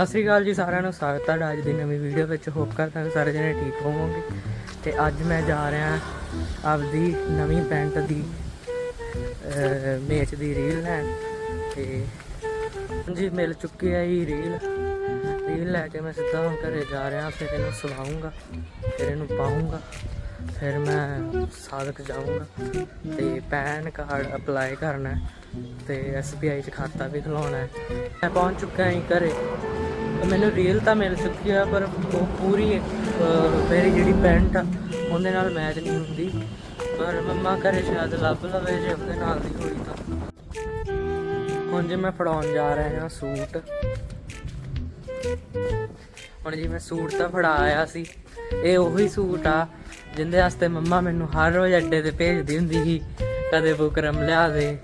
ਸਤਿ ਸ੍ਰੀ ਅਕਾਲ ਜੀ ਸਾਰਿਆਂ ਨੂੰ, ਸਵਾਗਤ ਹੈ ਅੱਜ ਦੀ ਨਵੀਂ ਵੀਡੀਓ ਵਿੱਚ। ਹੋਪ ਕਰਦਾ ਹਾਂ ਸਾਰੇ ਜਣੇ ਠੀਕ ਹੋਵੋਗੇ। ਤੇ ਅੱਜ ਮੈਂ ਜਾ ਰਿਹਾ ਆਪਦੀ ਨਵੀਂ ਪੈਂਟ ਦੀ ਮੇਚ ਦੀ ਰੀਲ ਲੈਣ। ਤੇ ਜੀ ਮਿਲ ਚੁੱਕੀ ਹੈ ਇਹ ਰੀਲ ਰੀਲ ਲੈ ਕੇ ਮੈਂ ਸਿੱਧਾ ਹੁਣ ਘਰੇ ਜਾ ਰਿਹਾ, ਫਿਰ ਇਹਨੂੰ ਸਵਾਉਂਗਾ, ਫਿਰ ਇਹਨੂੰ ਪਾਉਂਗਾ, ਫਿਰ ਮੈਂ ਸਾਦਕ ਜਾਊਂਗਾ। ਤੇ ਪੈਨ ਕਾਰਡ ਅਪਲਾਈ ਕਰਨਾ ਹੈ ਤੇ SBI ਚ ਖਾਤਾ ਵੀ ਖੁਲਾਉਣਾ ਹੈ। ਮੈਂ ਪਹੁੰਚ ਚੁੱਕਾ ਹਾਂ ਘਰੇ। ਮੈਨੂੰ ਰੀਲ ਤਾਂ ਮਿਲ ਚੁੱਕੀ ਆ, ਪਰ ਉਹ ਪੂਰੀ ਮੇਰੀ ਜਿਹੜੀ ਪੈਂਟ ਆ, ਉਹਦੇ ਨਾਲ ਮੈਚ ਨਹੀਂ ਹੁੰਦੀ। ਪਰ ਮੰਮਾ ਘਰੇ ਸ਼ਾਇਦ ਲੱਭ ਲਵੇ ਜੇ ਉਹਦੇ ਨਾਲ ਦੀ ਹੋਈ ਤਾਂ। ਹੁਣ ਜੇ ਮੈਂ ਫੜਾਉਣ ਜਾ ਰਿਹਾ ਹਾਂ ਸੂਟ। ਹੁਣ ਜੀ ਮੈਂ ਸੂਟ ਤਾਂ ਫੜਾ ਆਇਆ ਸੀ। ਇਹ ਉਹੀ ਸੂਟ ਆ, ਜਿੰਦੇ ਵਾਸਤੇ ਮੰਮਾ ਮੈਨੂੰ ਹਰ ਰੋਜ਼ ਅੱਡੇ ਤੇ ਭੇਜਦੀ ਹੁੰਦੀ ਸੀ। ਕਦੇ ਬੁਕਰਮ ਲਿਆ ਦੇ,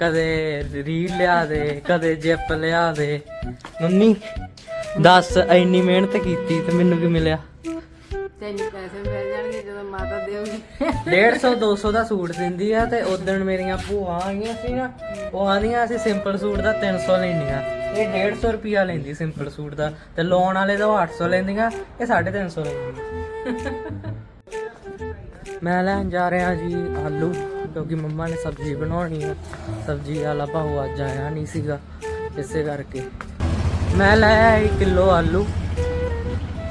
ਕਦੇ ਰੀਲ ਲਿਆ ਦੇ, ਕਦੇ ਜਿਪ ਲਿਆ ਦੇ। ਮੰਮੀ ਦੱਸ ਇੰਨੀ ਮਿਹਨਤ ਕੀਤੀ ਤੇ ਮੈਨੂੰ ਕੀ ਮਿਲਿਆ? ਤੈਨੂੰ ਪੈਸੇ ਮਿਲ ਜਾਣਗੇ ਜਦੋਂ ਮਾਤਾ ਦੇਊਗੀ। 150 200 ਦਾ ਸੂਟ ਦਿੰਦੀ ਆ ਤੇ ਉਦੋਂ ਮੇਰੀਆਂ ਭੂਆ ਆਈਆਂ ਸੀ ਨਾ ਉਹ ਆਂਦੀਆਂ ਸੀ ਸਿੰਪਲ ਸੂਟ ਦਾ 300 ਲੈਂਦੀਆਂ। ਇਹ 150 ਰੁਪਿਆ ਲੈਂਦੀ ਸਿੰਪਲ ਸੂਟ ਦਾ ਤੇ ਲੋਨ ਵਾਲੇ ਦਾ ਉਹ 800 ਲੈਂਦੀਆਂ ਇਹ 350 ਲੈਂਦੀਆਂ। ਮੈਂ ਲੈਣ ਜਾ ਰਿਹਾ ਜੀ ਆਲੂ ਕਿਉਂਕਿ ਮੰਮਾ ਨੇ ਸਬਜ਼ੀ ਬਣਾਉਣੀ ਆ। ਸਬਜ਼ੀ ਵਾਲਾ ਭਾਉ ਅੱਜ ਆਇਆ ਨਹੀਂ ਸੀਗਾ ਇਸੇ ਕਰਕੇ। ਮੈਂ ਲੈ ਆਇਆ ਕਿਲੋ ਆਲੂ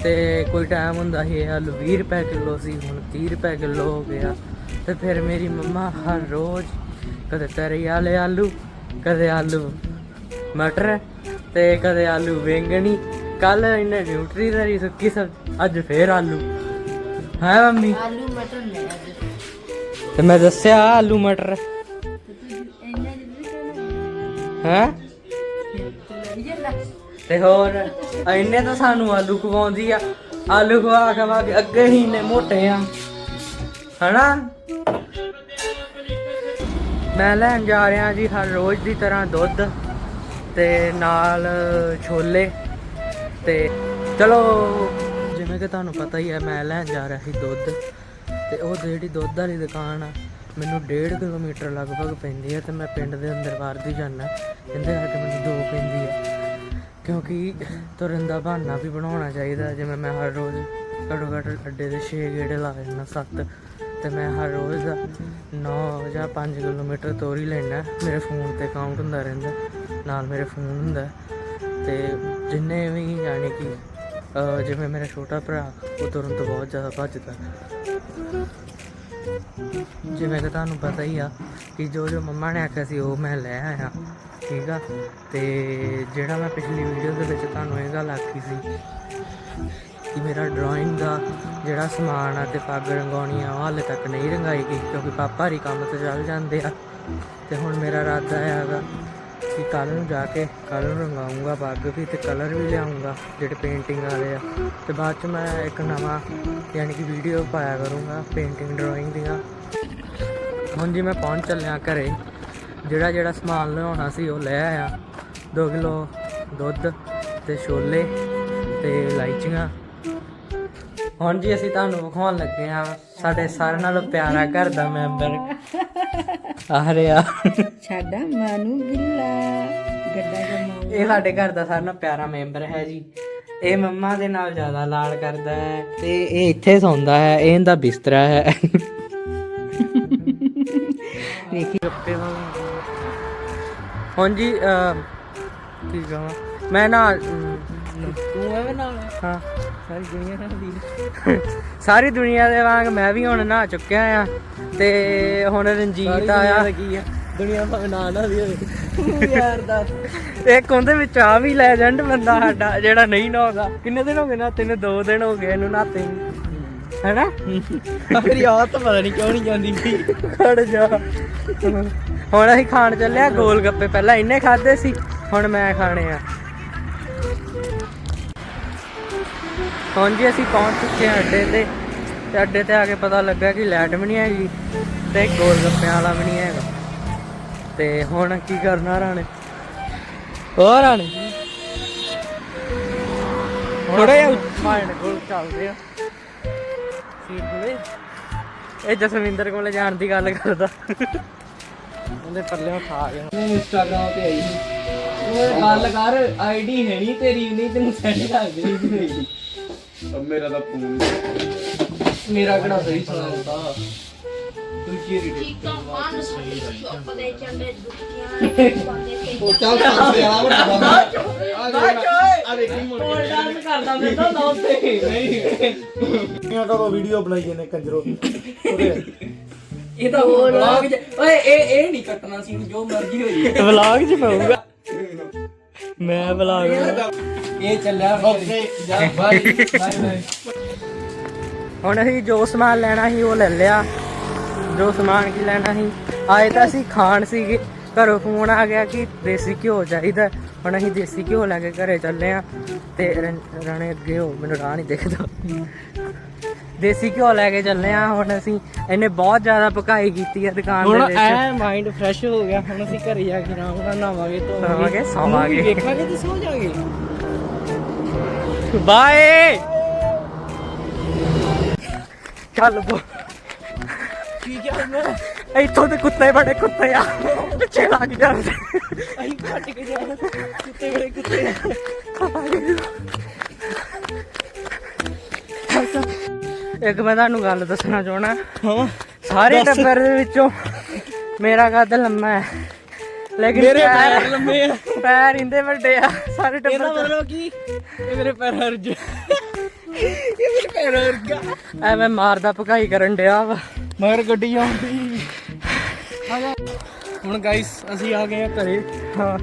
ਤੇ ਕੋਈ ਟਾਈਮ ਹੁੰਦਾ ਸੀ ਇਹ ਆਲੂ 20 ਰੁਪਏ ਕਿਲੋ ਸੀ ਹੁਣ 30 ਰੁਪਏ ਕਿਲੋ ਹੋ ਗਿਆ। ਤੇ ਫਿਰ ਮੇਰੀ ਮੰਮਾ ਹਰ ਰੋਜ਼ ਕਦੇ ਤਰੀ ਵਾਲੇ ਆਲੂ ਕਦੇ ਆਲੂ ਮਟਰ ਤੇ ਕਦੇ ਆਲੂ ਬੈਂਗਣੀ ਕੱਲ ਇਹਨੇ ਨਿਊਟਰੀ ਦਾ ਸੁੱਕੀ ਸਬਜ਼ੀ ਅੱਜ ਫੇਰ ਆਲੂ। ਹੈ ਮੰਮੀ? ਆਲੂ ਮਟਰ ਲੈ ਤੇ ਮੈਂ ਦੱਸਿਆ ਆਲੂ ਮਟਰ। ਹੈ? ਤੇ ਹੋਰ, ਇੰਨੇ ਤਾਂ ਸਾਨੂੰ ਆਲੂ ਖਵਾਉਂਦੀ ਆ। ਆਲੂ ਖਵਾ ਖਵਾ ਕੇ ਅੱਗੇ ਹੀ ਨੇ ਮੋਟੇ ਆ। ਹਨਾ? ਮੈਂ ਲੈਣ ਜਾ ਰਿਹਾ ਜੀ ਹਰ ਰੋਜ਼ ਦੀ ਤਰ੍ਹਾਂ ਦੁੱਧ ਤੇ ਨਾਲ ਛੋਲੇ ਤੇ ਚਲੋ, ਜਿਵੇਂ ਕਿ ਤੁਹਾਨੂੰ ਪਤਾ ਹੀ ਹੈ, ਮੈਂ ਲੈਣ ਜਾ ਰਿਹਾ ਸੀ ਦੁੱਧ ਤੇ ਉਹ ਜਿਹੜੀ ਦੁੱਧ ਵਾਲੀ ਦੁਕਾਨ ਆ, ਮੈਨੂੰ 1.5 ਕਿਲੋਮੀਟਰ ਲਗਭਗ ਪੈਂਦੀ ਹੈ ਤੇ ਮੈਂ ਪਿੰਡ ਦੇ ਅੰਦਰ ਬਾਹਰ ਦੀ ਜਾਂਦਾ। ਇਹਦੇ ਕਰਕੇ ਮੈਨੂੰ ਦੋ ਪੈਂਦੀ ਹੈ। ਕਿਉਂਕਿ ਤੁਰਨ ਦਾ ਬਹਾਨਾ ਵੀ ਬਣਾਉਣਾ ਚਾਹੀਦਾ। ਜਿਵੇਂ ਮੈਂ ਹਰ ਰੋਜ਼ ਘੱਟੋ ਘੱਟ ਅੱਡੇ ਦੇ 6 ਗੇੜੇ ਲਾ ਲੈਣਾ 7 ਤੇ ਮੈਂ ਹਰ ਰੋਜ਼ ਦਾ 9 ਜਾਂ 5 ਕਿਲੋਮੀਟਰ ਤੋਰ ਹੀ ਲੈਣਾ ਮੇਰੇ ਫੋਨ ਤੇ ਕਾਊਂਟ ਹੁੰਦਾ ਰਹਿੰਦਾ, ਨਾਲ ਮੇਰੇ ਫੋਨ ਹੁੰਦਾ। ਤੇ ਜਿੰਨੇ ਵੀ ਯਾਨੀ ਕਿ ਜਿਵੇਂ ਮੇਰਾ ਛੋਟਾ ਭਰਾ, ਉਹ ਤੁਰਨ ਤੋਂ ਬਹੁਤ ਜ਼ਿਆਦਾ ਭੱਜਦਾ। ਜਿਵੇਂ ਕਿ ਤੁਹਾਨੂੰ ਪਤਾ ਹੀ ਆ ਕਿ ਜੋ ਜੋ ਮੰਮਾ ਨੇ ਆਖਿਆ ਸੀ, ਉਹ ਮੈਂ ਲੈ ਆਇਆ। ਠੀਕ ਆ? ਤੇ ਜਿਹੜਾ ਮੈਂ ਪਿਛਲੀ ਵੀਡੀਓ ਦੇ ਵਿੱਚ ਤੁਹਾਨੂੰ ਇਹ ਗੱਲ ਆਖੀ ਸੀ ਕਿ ਮੇਰਾ ਡਰਾਇੰਗ ਦਾ ਜਿਹੜਾ ਸਮਾਨ ਆ ਤੇ ਪੱਗ ਰੰਗਾਉਣੀ ਆ, ਉਹ ਹਾਲੇ ਤੱਕ ਨਹੀਂ ਰੰਗਾਈ ਗਈ ਕਿਉਂਕਿ ਪਾਪਾ ਹਰੀ ਕੰਮ ਤੇ ਚੱਲ ਜਾਂਦੇ ਆ। ਤੇ ਹੁਣ ਮੇਰਾ ਇਰਾਦਾ ਹੈਗਾ ਕਿ ਕੱਲ ਨੂੰ ਜਾ ਕੇ ਕੱਲ ਨੂੰ ਰੰਗਾਉਂਗਾ ਪੱਗ ਵੀ ਤੇ ਕਲਰ ਵੀ ਲਿਆਉਂਗਾ ਜਿਹੜੇ ਪੇਂਟਿੰਗ ਵਾਲੇ ਆ। ਤੇ ਬਾਅਦ ਚ ਮੈਂ ਇੱਕ ਨਵਾਂ ਯਾਨੀ ਕਿ ਵੀਡੀਓ ਪਾਇਆ ਕਰੂੰਗਾ ਪੇਂਟਿੰਗ ਡਰਾਇੰਗ ਦੀਆਂ। ਹੁਣ ਜੀ ਮੈਂ ਪਹੁੰਚ ਚੱਲਿਆ ਘਰੇ। ਜਿਹੜਾ ਜਿਹੜਾ ਸਮਾਨ ਲਿਆਉਣਾ ਸੀ ਉਹ ਲੈ ਆਇਆ। 2 ਕਿਲੋ ਦੁੱਧ ਤੇ ਛੋਲੇ ਤੇ ਇਲਾਇਚੀਆਂ। ਹੁਣ ਜੀ ਅਸੀਂ ਤੁਹਾਨੂੰ ਵਿਖਾਉਣ ਲੱਗੇ ਆ ਸਾਡੇ ਸਾਰਿਆਂ ਨਾਲੋਂ ਪਿਆਰਾ ਘਰ ਦਾ ਮੈਂਬਰ। ਆ ਰਿਹਾ। ਸਾਡਾ ਮਾਨੂ ਗਿੱਲਾ ਗੱਡਾ ਜਮਾਉ ਇਹ ਸਾਡੇ ਘਰ ਦਾ ਸਾਰਿਆਂ ਨਾਲੋਂ ਪਿਆਰਾ ਮੈਂਬਰ ਹੈ ਜੀ। ਇਹ ਮੰਮਾ ਦੇ ਨਾਲ ਜ਼ਿਆਦਾ ਲਾਡ ਕਰਦਾ ਹੈ ਤੇ ਇਹ ਇੱਥੇ ਸੌਂਦਾ ਹੈ ਇਹ ਇਹਦਾ ਬਿਸਤਰਾ ਹੈ। ਵੇਖੀ ਗੱਪੇ ਵਾਂਗ ਹੁਣ ਜੀ ਅਹ, ਕੀ ਕਹਾਂ? ਮੈਂ ਨਾ ਅਮ, ਤੂੰ ਐਵੇਂ ਨਾਲ ਹਾਂ। ਸਾਰੀ ਦੁਨੀਆ ਨਾਲ ਦੀ ਸਾਰੀ ਦੁਨੀਆ ਦੇ ਵਾਂਗ ਮੈਂ ਵੀ ਹੁਣ ਨਹਾ ਚੁੱਕਿਆ ਆ ਤੇ ਹੁਣ ਰਣਜੀਤ ਆਇਆ। ਕੀ ਆ? ਦੁਨੀਆ ਭਾਵੇਂ ਨਾ ਨਾ ਦੀ ਹੋਵੇ ਯਾਰ ਦਾ ਇੱਕ ਉਹਦੇ ਵਿੱਚ ਆ ਵੀ ਲੈਜੈਂਡ ਬੰਦਾ ਸਾਡਾ ਜਿਹੜਾ ਨਹੀਂ ਨਹਾਉਂਦਾ ਕਿੰਨੇ ਦਿਨ ਹੋ ਗਏ ਨਾ? ਤੈਨੂੰ 2 ਦਿਨ ਹੋ ਗਏ ਇਹਨੂੰ ਨਹਾਤੇ ਨੂੰ ਹੈਨਾ? ਮੇਰੀ ਆਦਤ ਪਤਾ ਨਹੀਂ ਕਿਉਂ ਨਹੀਂ ਜਾਂਦੀ ਵੀ ਖੜ ਜਾ। ਹੁਣ ਅਸੀਂ ਖਾਣ ਚੱਲੇ ਆ ਗੋਲ ਗੱਪੇ ਪਹਿਲਾਂ ਇਹਨੇ ਖਾਦੇ ਸੀ ਹੁਣ ਮੈਂ ਖਾਣੇ ਆ। ਹੁਣ ਜੀ ਅਸੀਂ ਪਹੁੰਚ ਚੁੱਕੇ ਹਾਂ ਅੱਡੇ ਤੇ ਤੇ ਅੱਡੇ ਤੇ ਆ ਕੇ ਪਤਾ ਲੱਗਾ ਕਿ ਲਾਈਟ ਵੀ ਨਹੀਂ ਹੈਗੀ ਤੇ ਗੋਲ ਗੱਪਿਆਂ ਵਾਲਾ ਵੀ ਨਹੀਂ ਹੈਗਾ। ਤੇ ਹੁਣ ਕੀ ਕਰਨਾ ਰਾਣੇ? ਹੋਰ ਰਾਣੇ। ਥੋੜਾ ਜਿਹਾ ਮਾਈਂਡ ਕੋਲ ਚੱਲਦੇ ਆ। ਸੀਟ ਕੋਲੇ ਇਹ ਜਸਵਿੰਦਰ ਕੋਲੇ ਜਾਣ ਦੀ ਗੱਲ ਕਰਦਾ। ਉਹਦੇ ਪੱਲੇ ਖਾ ਗਿਆ। ਇੰਸਟਾਗ੍ਰਾਮ ਤੇ ਆਈ ਓਏ ਗੱਲ ਕਰ ਆਈਡੀ ਹੈ ਨਹੀਂ ਤੇਰੀ ਨਹੀਂ ਤੈਨੂੰ ਸੈਂਡ ਕਰ ਦੇਣੀ ਅਬ ਮੇਰਾ। ਤਾਂ ਫੋਨ ਮੇਰਾ ਕਿਹੜਾ ਸਹੀ ਸੁਣਾਉਂਦਾ ਤੂੰ ਕੀ ਰੀਡ ਚੀਕਾਂ ਮਾਨ ਚੁੱਪ ਦੇ ਚੱਲੇ ਦੁੱਖੀਆਂ ਉਹ ਚੱਲ ਆ ਬੰਦਾ ਆ ਦੇਖ ਆ ਡਾਂਸ ਕਰਦਾ ਮੈਂ ਤਾਂ ਨਾ ਉੱਤੇ ਨਹੀਂ ਕਿੰਨਾ ਕੋ ਵੀਡੀਓ ਬਣਾਈ ਜਾਂਦੇ ਕੰਜਰੋ। ਇਹ ਤਾਂ ਵਲੌਗ ਚ ਓਏ ਇਹ ਇਹ ਨਹੀਂ ਕੱਟਣਾ ਸੀ ਜੋ ਮਰਜ਼ੀ ਹੋ ਜੇ ਵਲੌਗ ਚ ਪਊਗਾ। ਮੈਂ ਵਲੌਗ ਇਹ ਚੱਲਿਆ ਓਕੇ ਜਾ ਬਾਈ ਬਾਈ ਹੁਣ ਅਸੀਂ ਜੋ ਸਮਾਨ ਲੈਣਾ ਸੀ ਉਹ ਲੈ ਲਿਆ। ਜੋ ਸਮਾਨ ਕੀ ਲੈਣਾ ਸੀ ਆਏ ਤਾਂ ਅਸੀਂ ਖਾਣ ਸੀਗੇ। ਘਰੋਂ ਫੋਨ ਆ ਗਿਆ ਕਿ ਦੇਸੀ ਘਿਓ ਚਾਹੀਦਾ। ਹੁਣ ਅਸੀਂ ਦੇਸੀ ਘਿਓ ਲੈ ਕੇ ਘਰੇ ਚੱਲੇ ਆ ਤੇ ਰਾਣੇ ਅੱਗੇ ਹੋ ਮੈਨੂੰ ਰਾਹ ਨਹੀਂ ਦਿਖਦਾ। ਦੇਸੀ ਘਿਓ ਲੈ ਕੇ ਚੱਲੇ ਆ ਹੁਣ ਅਸੀਂ ਇਹਨੇ ਬਹੁਤ ਜ਼ਿਆਦਾ ਪਕਾਈ ਕੀਤੀ ਆ ਦੁਕਾਨ ਦੇ ਹੁਣ ਵਿੱਚ। ਐ ਮਾਈਂਡ ਫਰੈਸ਼ ਹੋ ਗਿਆ ਹੁਣ ਅਸੀਂ ਘਰੇ ਜਾ ਕੇ ਆਰਾਮ ਨਾਲ ਨਾਵਾਂਗੇ ਸੌਵਾਂਗੇ, ਸੌਵਾਂਗੇ। ਵੇਖਾਂਗੇ ਤੇ ਸੌ ਜਾਾਂਗੇ ਬਾਏ! ਚੱਲ ਬੋ ਕੀ ਮੈਂ ਇੱਥੋਂ ਦੇ ਕੁੱਤੇ ਬੜੇ ਕੁੱਤੇ ਆ। ਪਿੱਛੇ ਲੱਗ ਜਾਂਦੇ। ਅਸੀਂ ਕੇ ਜਾਣਾ ਕੁੱਤੇ ਬੜੇ ਕੁੱਤੇ ਇੱਕ ਮੈਂ ਤੁਹਾਨੂੰ ਗੱਲ ਦੱਸਣਾ ਚਾਹਣਾ ਹਾਂ। ਸਾਰੇ। ਟੱਬਰ ਦੇ ਵਿੱਚੋਂ ਮੇਰਾ ਕੱਦ ਲੰਮਾ ਹੈ। ਲੇਕਿਨ ਮੇਰੇ ਪੈਰ ਲੰਮੇ ਆ। ਪੈਰ ਇੰਦੇ ਵੱਡੇ ਆ ਸਾਰੇ ਇਹਦਾ ਟੱਬਰ ਮਤਲਬ ਕੀ? ਇਹ ਮੇਰੇ ਪੈਰ ਹਰਜ ਇਹ ਮੇਰੇ ਪੈਰ ਹਰਗਾ ਐਵੇਂ ਮਾਰਦਾ ਭਕਾਈ ਕਰਨ ਡਿਆ ਵਾ। ਮਗਰ ਗੱਡੀ ਆਉਂਦੀ। ਹੁਣ ਗਾਇਸ ਅਸੀਂ ਆ ਗਏ ਆ ਘਰੇ। ਹਾਂ।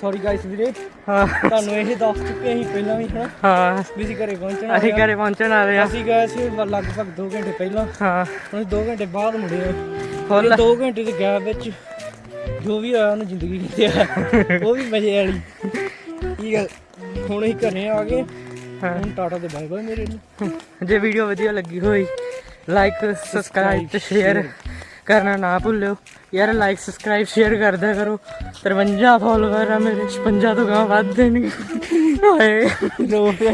ਸੌਰੀ ਗਾਇਸ ਵੀਰੇ। ਹਾਂ। ਤੁਹਾਨੂੰ ਇਹ ਦੱਸ ਚੁੱਕੇ ਅਸੀਂ ਪਹਿਲਾਂ ਵੀ ਹਨਾ? ਹਾਂ। ਵੀ ਅਸੀਂ ਘਰੇ ਪਹੁੰਚਣਾ ਅਸੀਂ। ਘਰੇ ਪਹੁੰਚਣ ਵਾਲੇ ਆ। ਅਸੀਂ ਗਏ ਸੀ ਲਗਭਗ 2 ਘੰਟੇ ਪਹਿਲਾਂ। ਹਾਂ। ਹੁਣ 2 ਘੰਟੇ ਬਾਅਦ ਮੁੜੇ ਆ। ਫੁੱਲ 2 ਘੰਟੇ ਦੇ ਗੈਪ ਵਿੱਚ ਜੋ ਵੀ ਹੋਇਆ ਉਹਨੂੰ ਜ਼ਿੰਦਗੀ ਕੀਤੀ ਆ ਉਹ ਵੀ ਮਜ਼ੇ ਵਾਲੀ। ਠੀਕ ਹੈ ਹੁਣ ਅਸੀਂ ਘਰੇ ਆ ਗਏ। ਹਾਂ। ਹੁਣ ਟਾਟਾ ਤੇ ਬਾਏ ਬਾਏ ਮੇਰੇ ਨੂੰ। ਜੇ ਵੀਡੀਓ ਵਧੀਆ ਲੱਗੀ ਹੋਈ ਲਾਈਕ ਸਬਸਕ੍ਰਾਈਬ ਤੇ ਸ਼ੇਅਰ ਕਰਨਾ ਨਾ ਭੁੱਲਿਓ। ਯਾਰ ਲਾਈਕ ਸਬਸਕ੍ਰਾਈਬ ਸ਼ੇਅਰ ਕਰਦਾ ਕਰੋ। 53 ਫੋਲੋਵਰ ਆ ਮੇਰੇ। 56 ਤੋਂ ਗਾਂ ਵੱਧ ਦੇਣਗੇ। ਹਾਏ, ਰੋ ਪਿਆ